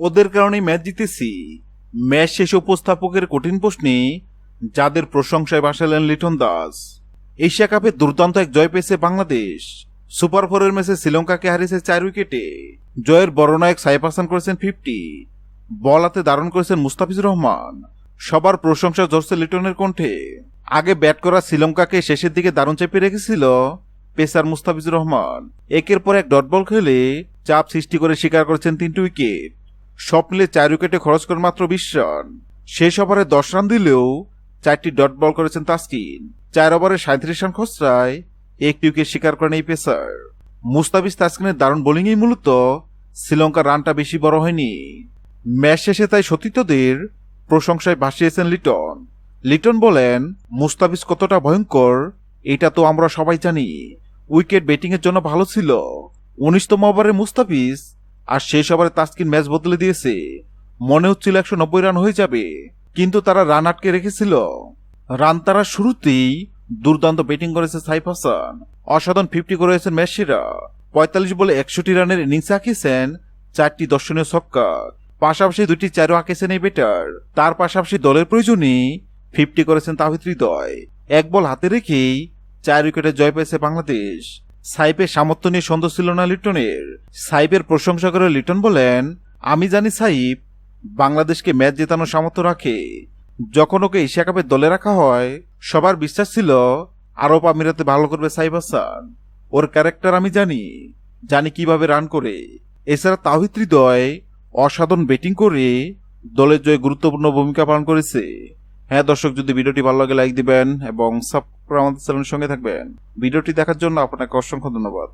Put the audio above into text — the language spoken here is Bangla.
ওদের কারণেই ম্যাচ জিতেছি। ম্যাচ শেষে উপস্থাপকের কঠিন প্রশ্নে যাদের প্রশংসায় ভাসালেন লিটন দাস। এশিয়া কাপে দুর্দান্ত এক জয় পেয়েছে বাংলাদেশ। সুপার ফোরের ম্যাচে শ্রীলঙ্কাকে হারিয়েছে চার উইকেটে। জয়ের বড়নায়ক সাইফ হাসান করেছেন ফিফটি বল হাতে ধারণ করেছেন মুস্তাফিজুর রহমান। সবার প্রশংসা ঝরছে লিটনের কণ্ঠে। আগে ব্যাট করা শ্রীলঙ্কাকে শেষের দিকে দারুণ চেপে রেখেছিল পেসার মুস্তাফিজুর রহমান। একের পর এক ডট বল খেলে চাপ সৃষ্টি করে শিকার করেছেন তিনটি উইকেট। সব মিলে চার উইকেটে খরচ করে মাত্র বিশ রান। শেষ ওভারে দশ রান দিলেও চারটি ডট বল করেছেন তাসকিন। চার ওভারে সাঁত্রিশ রান খসড়ায় একটি উইকেট শিকার করেন এই পেসার। মুস্তাফিজ তাসকিনের দারুণ বোলিংয়েই মূলত শ্রীলঙ্কার রানটা বেশি বড় হয়নি। ম্যাচ শেষে তাই সতীর্থদের প্রশংসায় ভাসিয়েছেন লিটন। লিটন বলেন, মুস্তাফিজ কতটা ভয়ঙ্কর, এটা তো আমরা সবাই জানি। উইকেট ব্যাটিংয়ের জন্য ভালো ছিল। উনিশতম ওভারে মুস্তাফিজ আর শেষ ওভারে তাসকিন ম্যাচ বদলে দিয়েছে। মনে হচ্ছিল একশো নব্বই রান হয়ে যাবে, কিন্তু তারা রান আটকে রেখেছিল। রান তারা শুরুতেই দুর্দান্ত ব্যাটিং করেছে সাইফ হাসান। অসাধারণ ফিফটি করেছেন ম্যাচেরা পঁয়তাল্লিশ বলে একষট্টি রানের ইনিংস আঁকিয়েছেন চারটি দর্শনীয় ছক্কা। পাশাপাশি দুটি চারও আঁকেছেন এই ব্যাটার। তার পাশাপাশি দলের প্রয়োজনে ফিফটি করেছেন তাহিদ হৃদয়। এক বল হাতে রেখেই চার উইকেটে জয় পেয়েছে বাংলাদেশ। সাইপের সামর্থ্য নিয়ে সন্দেহ ছিল না লিটনের। সাইপের প্রশংসা করে লিটন বলেন, আমি জানি সাইপ বাংলাদেশকে ম্যাচ জেতানোর সামর্থ্য রাখে। যখন ওকে এশিয়া কাপের দলে রাখা হয়, সবার বিশ্বাস ছিল আরব আমিরাতে ভালো করবে সাইব হাসান। ওর ক্যারেক্টার আমি জানি জানি কীভাবে রান করে। এছাড়া তাহিদ হৃদয় অসাধারণ ব্যাটিং করে দলের জয়ে গুরুত্বপূর্ণ ভূমিকা পালন করেছে। হ্যাঁ দর্শক, যদি ভিডিওটি ভালো লাগে, লাইক দিবেন এবং সাবস্ক্রাইব আমাদের চ্যানেলের সঙ্গে থাকবেন। ভিডিওটি দেখার জন্য আপনাকে অসংখ্য ধন্যবাদ।